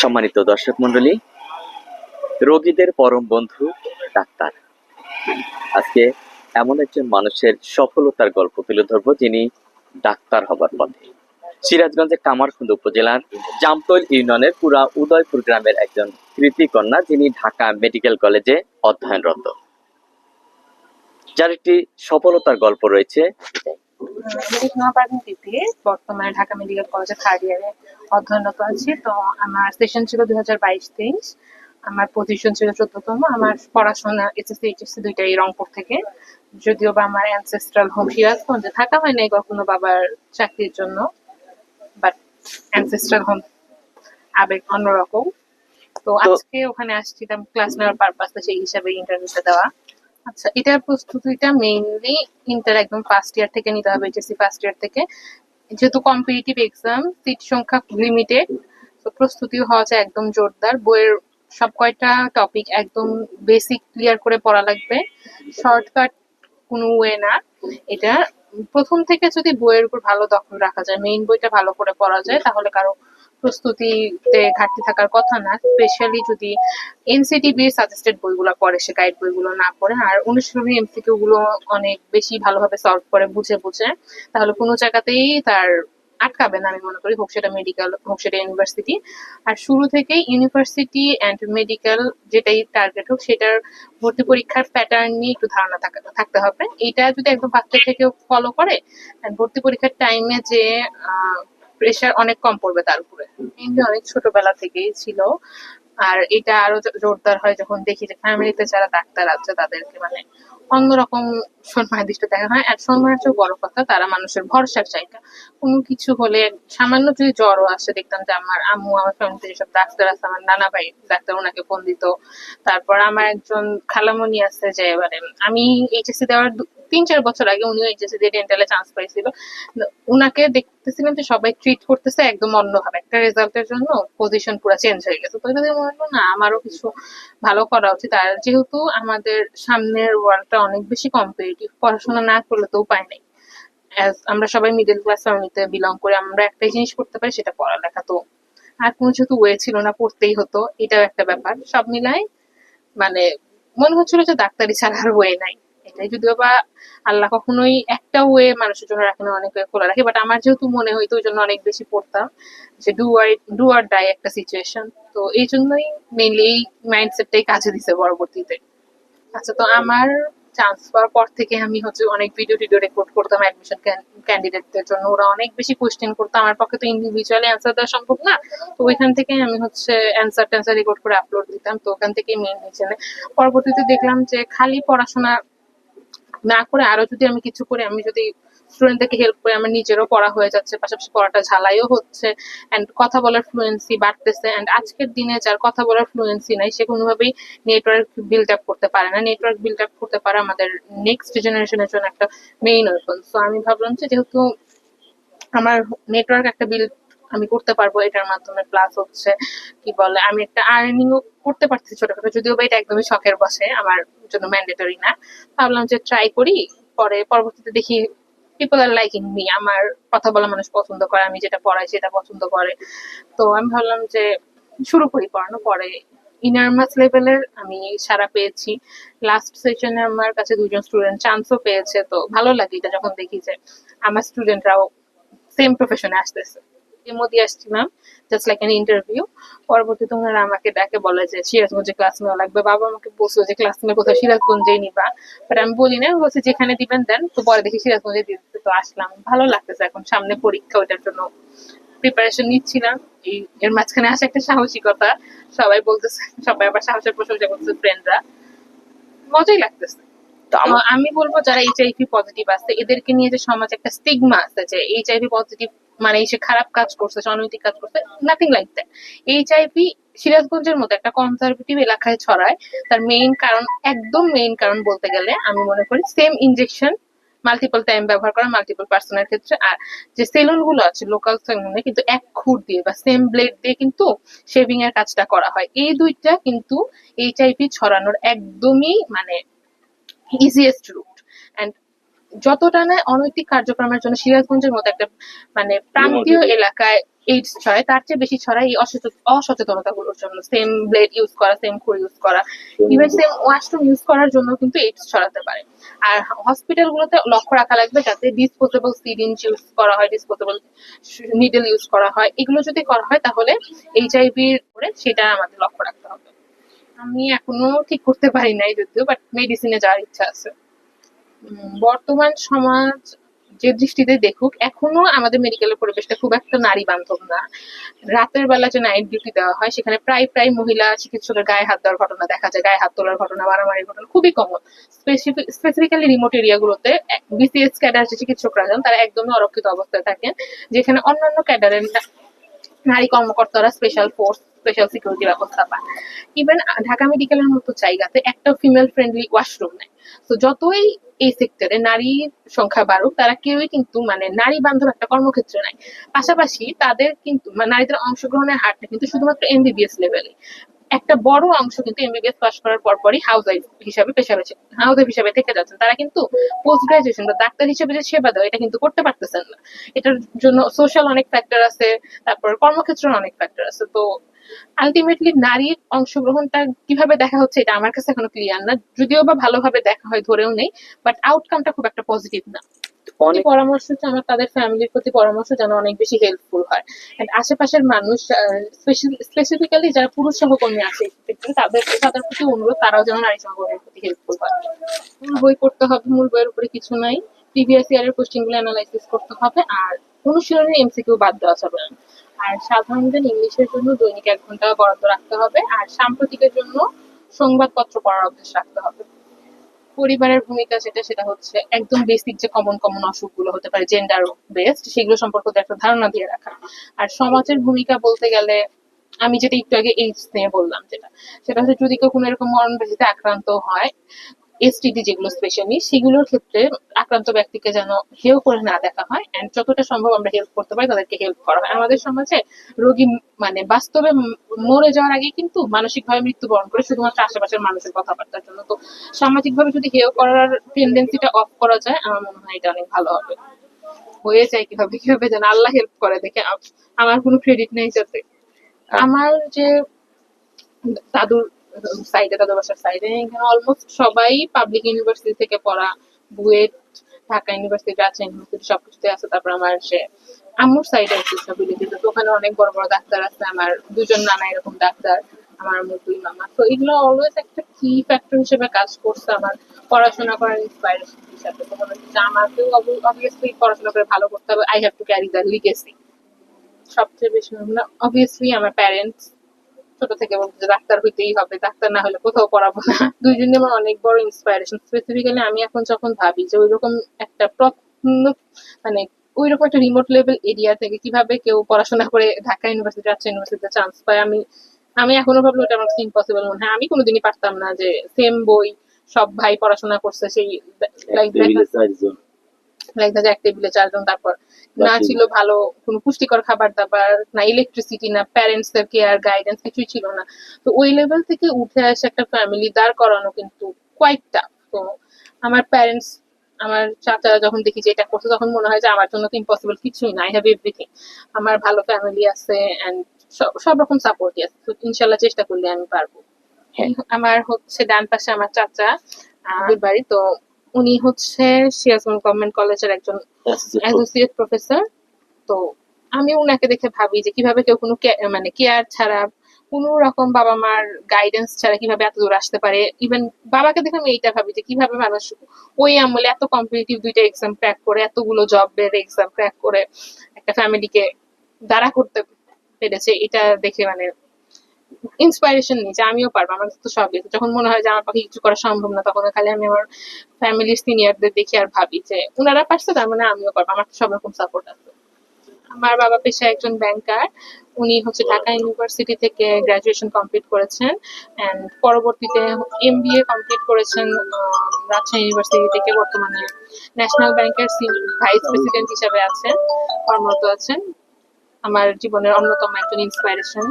সম্মানিত দর্শক মন্ডলী রোগীদের পরম বন্ধু ডাক্তার। আজকে এমন একজন মানুষের সফলতার গল্প তুলে ধরবো, যিনি ডাক্তার হবার পথে। সিরাজগঞ্জের কামারখন্দ উপজেলার জামতৈল ইউনিয়নের পুরা উদয়পুর গ্রামের একজন কৃতি কন্যা, যিনি ঢাকা মেডিকেল কলেজে অধ্যয়নরত। যার একটি সফলতার গল্প রয়েছে বর্তমানে ঢাকা মেডিকেল কলেজে থার্ড ইয়ারে অধ্যয়নরত আছি। তো আমার সেশন ছিল দুই হাজার বাইশ তেইশ আমার পজিশন ছিল চোদ্দতম। আমার পড়াশোনা এসএসসি এইচএসসি দুইটাই রংপুর থেকে। যদিও বা আমার অ্যানসেস্ট্রাল হোম সিরাজগঞ্জে থাকা হয় নাই কখনো বাবার চাকরির জন্য। বাট অ্যানসেস্ট্রাল হোম আবেগ অন্যরকম। তো আজকে ওখানে আসছিলাম ক্লাস নেওয়ার পারপাসে সেই হিসাবে ইন্টারভিউটা দেওয়া। আচ্ছা এটার প্রস্তুতিটা মেইনলি ইন্টার একদম ফার্স্ট ইয়ার থেকে নিতে হবে এইচএসসি ফার্স্ট ইয়ার থেকে। যেহেতু কম্পিটিটিভ এক্সাম সিট সংখ্যা লিমিটেড তো প্রস্তুতি হওয়া যায় একদম জোরদার। বইয়ের সব কয়টা টপিক একদম বেসিক ক্লিয়ার করে পড়া লাগবে। শর্টকাট কোনো ওয়ে না। এটা প্রথম থেকে যদি বইয়ের উপর ভালো দখল রাখা যায় মেইন বইটা ভালো করে পড়া যায়, তাহলে কারও প্রস্তুতিতে ঘাটতি থাকার কথা না স্পেশালি যদি এনসিটিভি সাজেস্টেড বইগুলো পড়ে, সে গাইড বইগুলো না পড়ে, আর অনুশীলনী এমসিকিউ গুলো অনেক বেশি ভালোভাবে সলভ করে, বুঝে বুঝে, তাহলে কোনো জায়গাতেই তার আটকাবে না, আমি মনে করি, হোক সেটা মেডিকেল হোক সেটা ইউনিভার্সিটি আর শুরু থেকেই ইউনিভার্সিটি অ্যান্ড মেডিকেল যেটাই টার্গেট হোক, সেটার ভর্তি পরীক্ষার প্যাটার্ন নিয়ে একটু ধারণা থাকা- থাকতে হবে। এটা যদি একদম ফার্স্ট থেকে ফলো করে ভর্তি পরীক্ষার টাইমে যে প্রেশার অনেক কম পড়বে তার উপরে। অনেক ছোটবেলা থেকেই ছিল। আর এটা আরও জোরদার হয় যখন দেখি যে ফ্যামিলিতে যারা ডাক্তার আছে, তাদেরকে মানে অন্যরকম সম্মানের দৃষ্টি দেখা হয়। আর সম্মানের চেয়ে বড় কথা, তারা মানুষের ভরসার জায়গা কোনো কিছু হলে সামান্য যদি জ্বরও আসে, দেখতাম যে আমার আম্মু, আমার ফ্যামিলিতে যেসব ডাক্তার আছে, আমার নানা ভাই ডাক্তার ওনাকে ফোন দিত। তারপর আমার একজন খালামণি আছে যে মানে আমি এইচএসসি দেওয়ার তিন চার বছর আগে উনিও এইচএসসি দিয়ে ডেন্টালে চান্স পাইছিল। উনাকে দেখতেছিলাম যে সবাই ট্রিট করতেছে একদম অন্যভাবে। একটা রেজাল্টের জন্য পজিশন পুরো চেঞ্জ হয়ে গেছে। তো দিয়ে মনে হলো, না, আমারও কিছু ভালো করা উচিত। আর যেহেতু আমাদের সামনের ওয়ার্ল্ডটা অনেক বেশি কম্পিটিটিভ পড়াশোনা না করলে তো উপায় নেই। আমরা সবাই মিডল ক্লাস ফ্যামিলিতে বিলং করে আমরা একটাই জিনিস করতে পারি, সেটা পড়ালেখা। তো আর কোনো যেহেতু ওয়ে ছিল না, পড়তেই হতো, এটাও একটা ব্যাপার। সব মিলাই মানে মনে হচ্ছিল যে ডাক্তারি ছাড়া আর ওয়ে নাই। এটাই যদিও বা আল্লাহ কখনোই একটা ওয়ে মানুষের জন্য রাখে না, অনেক খোলা রাখে বাট আমার যেহেতু মনে হইতো ওই জন্য অনেক বেশি পড়তাম যে do or do or die একটা সিচুয়েশন তো এই জন্যই মেইনলি এই মাইন্ডসেটটাই কাজে দিছে পরবর্তীতে। আচ্ছা তো আমার চান্স পাওয়ার পর থেকে আমি হচ্ছে অনেক ভিডিও টিডিও রেকর্ড করতাম অ্যাডমিশন ক্যান্ডিডেটদের জন্য। ওরা অনেক বেশি কোয়েশ্চেন করতো, আমার পক্ষে তো ইন্ডিভিজুয়ালি অ্যান্সার দেওয়া সম্ভব না। তো ওইখান থেকে আমি হচ্ছে অ্যান্সার ট্যান্সার রেকর্ড করে আপলোড দিতাম, তো ওখান থেকে মেইন চ্যানেল পরবর্তীতে দেখলাম যে খালি পড়াশোনা না করে আরও যদি আমি কিছু করি, আমি যদি স্টুডেন্টদেরকে হেল্প করে, আমার নিজেরও পড়া হয়ে যাচ্ছে, পাশাপাশি পড়াটা ঝালাইও হচ্ছে অ্যান্ড কথা বলার ফ্লুয়েন্সি বাড়তেছে অ্যান্ড আজকের দিনে যার কথা বলার ফ্লুয়েন্সি নাই, সে কোনোভাবেই নেটওয়ার্ক বিল্ড আপ করতে পারে না। নেটওয়ার্ক বিল্ড আপ করতে পারে আমাদের নেক্সট জেনারেশনের জন্য একটা মেইন ওয়েপন সো আমি ভাবলাম যে যেহেতু আমার নেটওয়ার্ক একটা বিল্ড আমি করতে পারব, এটার মাধ্যমে প্লাস হচ্ছে, কি বলে, আমি একটা আর্নিংও করতে পারছি ছোটখাটো, যদিও বা এটা একদমই শখের বসে, আমার জন্য ম্যান্ডেটরি না। ভাবলাম যে ট্রাই করি, পরে পরবর্তীতে দেখি পিপল আর লাইকিং মি আমার কথা বলা মানুষ পছন্দ করে, আমি যেটা পড়াই সেটা পছন্দ করে। তো আমি ভাবলাম যে শুরু করি পড়ানো, পরে ইনার্মাস লেভেলের আমি সারা পেয়েছি। লাস্ট সেশনে আমার কাছে দুজন স্টুডেন্ট চান্সও পেয়েছে, তো ভালো লাগে এটা যখন দেখি যে আমার স্টুডেন্টরাও সেম প্রফেশনে আসতেছে। ডেমো দিয়ে আসছিলাম জাস্ট লাইক এন ইন্টারভিউ পরবর্তীতে ওনারা আমাকে ডাকে বলে যে সিরাজগঞ্জে ক্লাস নেওয়া লাগবে। বাবা আমাকে বলছিল যে ক্লাস নিয়ে কোথাও সিরাজগঞ্জে নিবা। বাট আমি বলি না বলছি যেখানে দিবেন দেন। তো পরে দেখি সিরাজগঞ্জে দিয়ে দিতে। তো আসলাম। ভালো লাগতেছে এখন সামনে পরীক্ষা ওটার জন্য প্রিপারেশন নিচ্ছিলাম এই এর মাঝখানে আসে একটা সাহসিকতা। সবাই বলতেছে সবাই আবার সাহসের প্রশংসা করতেছে ফ্রেন্ডরা মজাই লাগতেছে। তো আমি বলব যারা এইচআইভি পজিটিভ আছে এদেরকে নিয়ে যে সমাজ একটা স্টিগমা আছে যে এইচআইভি পজিটিভ মানে সে খারাপ কাজ করছে, অনৈতিক কাজ করছে নাথিং লাইক দ্যাট এইচআইভি সিরাজগঞ্জের মতো একটা কনজারভেটিভ এলাকায় ছড়ায়। তার মেইন কারণ, একদম মেইন কারণ বলতে গেলে আমি মনে করি সেম ইনজেকশন মাল্টিপল টাইম ব্যবহার করা মাল্টিপল পার্সনের ক্ষেত্রে। আর যে সেলুনগুলো আছে লোকাল সেলুনে কিন্তু এক খুর দিয়ে বা সেম ব্লেড দিয়ে কিন্তু শেভিং এর কাজটা করা হয়। এই দুইটা কিন্তু এইচআইভি ছড়ানোর একদমই মানে ইজিয়েস্ট রুট অ্যান্ড যতটা না অনৈতিক কার্যক্রমের জন্য সিরাজগঞ্জের মতো একটা মানে প্রান্তীয় এলাকায় এইডস ছড়ায় তার চেয়ে বেশি ছড়ায় এই অসচেতন অসচেতনতাগুলোর জন্য। সেম ব্লেড ইউজ করা সেম খুর ইউজ করা ইভেন সেম ওয়াশরুম ইউজ করার জন্য কিন্তু এইডস ছড়াতে পারে। আর হসপিটালগুলোতে লক্ষ্য রাখা লাগবে যাতে ডিসপোজেবল সিরিঞ্জ ইউজ করা হয় ডিসপোজেবল নিডল ইউজ করা হয়। এগুলো যদি করা হয় তাহলে এইচআইভির উপরে সেটা আমাদের লক্ষ্য রাখতে হবে। আমি এখনও ঠিক করতে পারি নাই যদিও বাট মেডিসিনে যাওয়ার ইচ্ছা আছে। বর্তমান সমাজ যে দৃষ্টিতে দেখুক, এখনও আমাদের মেডিকেলের পরিবেশটা খুব একটা নারী বান্ধব না। রাতের বেলা যে নাইট ডিউটি দেওয়া হয়, সেখানে প্রায় প্রায় মহিলা চিকিৎসকের গায়ে হাত দেওয়ার ঘটনা দেখা যায়। গায়ে হাত তোলার ঘটনা, মারামারির ঘটনা খুবই কমন স্পেসিফিক্যালি রিমোট এরিয়াগুলোতে বিসিএস ক্যাডার যে চিকিৎসকরা যান, তারা একদমই অরক্ষিত অবস্থায় থাকেন, যেখানে অন্যান্য ক্যাডারের নারী কর্মকর্তারা স্পেশাল ফোর্স স্পেশাল সিকিউরিটি ব্যবস্থা পায় ইভেন ঢাকা মেডিকেলের মতো জায়গাতে একটা ফিমেল ফ্রেন্ডলি ওয়াশরুম নেই। তো যতই এই সেক্টরে নারীর সংখ্যা বাড়ুক, তারা কেউই কিন্তু মানে নারী বান্ধব একটা কর্মক্ষেত্র নাই। পাশাপাশি তাদের কিন্তু নারীদের অংশগ্রহণের হারটা কিন্তু শুধুমাত্র এমবিবিএস লেভেলে একটা বড় অংশ কিন্তু এমবিবিএস পাস করার পরপরই হাউস ওয়াইফ হিসাবে পেশা বেছে হাউস ওয়াইফ হিসাবে থেকে যাচ্ছেন। তারা কিন্তু পোস্ট গ্রাজুয়েশন বা ডাক্তার হিসেবে যে সেবা দেওয়া এটা কিন্তু করতে পারতেছেন না। এটার জন্য সোশ্যাল অনেক ফ্যাক্টর আছে, তারপর কর্মক্ষেত্রের অনেক ফ্যাক্টর আছে। তো আলটিমেটলি নারীর অংশগ্রহণটা কীভাবে দেখা হচ্ছে এটা আমার কাছে এখনও ক্লিয়ার না। যদিও বা ভালোভাবে দেখা হয় ধরেও নেই বাট আউটকামটা খুব একটা পজিটিভ না। অনেক পরামর্শ আমার তাদের ফ্যামিলির প্রতি পরামর্শ যেন অনেক বেশি হেল্পফুল হয়। আশেপাশের মানুষ স্পেসিফিক্যালি যারা পুরুষ সহকর্মী আছে তাদের তাদের প্রতি অনুরোধ তারাও যেন নারী সহকর্মীর প্রতি হেল্পফুল হয়। মূল বই করতে হবে মূল বইয়ের উপরে কিছু নাই। প্রিভিয়াস ইয়ারের কোশ্চেনগুলো অ্যানালাইসিস করতে হবে আর অনুশীলনের এমসিকিউ বাদ দেওয়া যাবে না। আর সাধারণদের ইংলিশের জন্য দৈনিক এক ঘণ্টা বরাদ্দ রাখতে হবে, আর সাম্প্রতিকের জন্য সংবাদপত্র পড়ার অভ্যাস রাখতে হবে। পরিবারের ভূমিকা যেটা, সেটা হচ্ছে একদম বেসিক যে কমন কমন অসুখগুলো হতে পারে জেন্ডার বেসড সেগুলো সম্পর্কে একটা ধারণা দিয়ে রাখা। আর সমাজের ভূমিকা বলতে গেলে, আমি যেটা একটু আগে এইডস নিয়ে বললাম যেটা, সেটা হচ্ছে যদি কেউ কোনো এরকম মরণ ব্যাধিতে আক্রান্ত হয় এসটিডি যেগুলো স্পেশালি সেগুলোর ক্ষেত্রে আক্রান্ত ব্যক্তিকে যেন হেও করে না দেখা হয় এন্ড যতটা সম্ভব আমরা হেল্প করতে পারি তাদেরকে হেল্প করা হয়। আমাদের সমাজে রোগী মানে বাস্তবে মরে যাওয়ার আগে কিন্তু মানসিকভাবে মৃত্যুবরণ করে শুধুমাত্র আশেপাশের মানুষের কথাবার্তার জন্য। তো সামাজিকভাবে যদি হেয় করার টেন্ডেন্সিটা অফ করা যায় আমার মনে হয় এটা অনেক ভালো হবে। হয়ে যায় কীভাবে কীভাবে যেন আল্লাহ হেল্প করে দেখে। আমার কোনো ক্রেডিট নেই যাতে। আমার যে দাদুর সাইডে দাদু বাসার সাইডে এখানে অলমোস্ট সবাই পাবলিক ইউনিভার্সিটি থেকে পড়া, বুয়েট, ঢাকা ইউনিভার্সিটি রাজশাহী ইউনিভার্সিটি সবকিছুতে আছে, তারপর আমার সে আম্মুর সাইডে আছে স্টেবিলিটিতে তো ওখানে অনেক বড় বড় ডাক্তার আছে, আমার দুজন নানা এরকম ডাক্তার, আমার আম্মুর দুই মামা, তো এগুলো অলওয়েজ একটা কি ফ্যাক্টর হিসেবে কাজ করছে আমার পড়াশোনা করার ইন্সপায়ারেশন হিসাবে। তো মনে হচ্ছে আমাকেও অবভিয়াসলি পড়াশোনা করে ভালো করতে হবে I have to carry the legacy সবচেয়ে বেশি অবভিয়াসলি আমার প্যারেন্টস ছোট থেকে বলতো যে ডাক্তার হইতেই হবে ডাক্তার না হলে কোথাও পড়াবো না। দুইজনে আমার অনেক বড় ইন্সপায়ারেশন স্পেসিফিক্যালি আমি এখন যখন ভাবি যে ওইরকম একটা মানে ওইরকম একটা রিমোট লেভেল এরিয়া থেকে কীভাবে কেউ পড়াশোনা করে ঢাকা ইউনিভার্সিটি রাজশাহী ইউনিভার্সিটিতে চান্স পায় আমি আমি এখনও ভাবলো ওটা আমার কাছে ইম্পসিবল মনে হয়। আমি কোনোদিনই পারতাম না যে সেম বই সব ভাই পড়াশোনা করছে সেই লাইক চারজন লাইক এক টেবিলে চারজন তারপর না ছিল ভালো কোনো পুষ্টিকর খাবার দাবার না ইলেকট্রিসিটি না প্যারেন্টস এর কেয়ার গাইডেন্স কিছুই ছিল না। তো ওই লেভেল থেকে উঠে আসে একটা ফ্যামিলি দাঁড় করানো কিন্তু কোয়াইট টাফ তো আমার প্যারেন্টস আমার চাচা যখন দেখি যে এটা করছে তখন মনে হয় যে আমার জন্য তো ইম্পসিবল কিছুই না আই হ্যাভ এভরিথিং আমার ভালো ফ্যামিলি আছে এন্ড সব রকম সাপোর্টই আছে। তো ইনশাল্লাহ চেষ্টা করলে আমি পারব। হ্যাঁ। আমার হচ্ছে ডান পাশে আমার চাচা বাড়ি? তো উনি হচ্ছে সিরাজগঞ্জ গভর্নমেন্ট কলেজের একজন অ্যাসোসিয়েট প্রফেসর তো আমি উনাকে দেখে ভাবি যে কীভাবে কেউ কোনো মানে কেয়ার ছাড়া কোনো রকম বাবা মার গাইডেন্স ছাড়া কীভাবে এত দূর আসতে পারে? ইভেন বাবাকে দেখে আমি এইটা ভাবি যে কীভাবে মানুষ ওই আমলে এত কম্পিটিটিভ দুইটা এক্সাম ক্র্যাক করে এতগুলো জবের এক্সাম ক্র্যাক করে একটা ফ্যামিলিকে দাঁড়া করতে পেরেছে। এটা দেখে মানে ইন্সপাইরেশন নিই যে আমিও পারব, আমার তো সবই আছে। যখন মনে হয় যে আমার পক্ষে কিছু করা সম্ভব না, তখন খালি আমি আমার ফ্যামিলির সিনিয়রদের দেখি আর ভাবি যে ওনারা পারছে, তার মানে আমিও পারব, আমার তো সব রকম সাপোর্ট আছে। আমার বাবা পেশা একজন ব্যাংকার উনি হচ্ছে ঢাকা ইউনিভার্সিটি থেকে গ্রাজুয়েশন কমপ্লিট করেছেন এন্ড পরবর্তীতে এমবিএ কমপ্লিট করেছেন রাজশাহী ইউনিভার্সিটি থেকে বর্তমানে ন্যাশনাল ব্যাংকের ভাইস প্রেসিডেন্ট হিসেবে আছেন, কর্মরত আছেন। আমার জীবনের অন্যতম একজন ইন্সপাইরেশন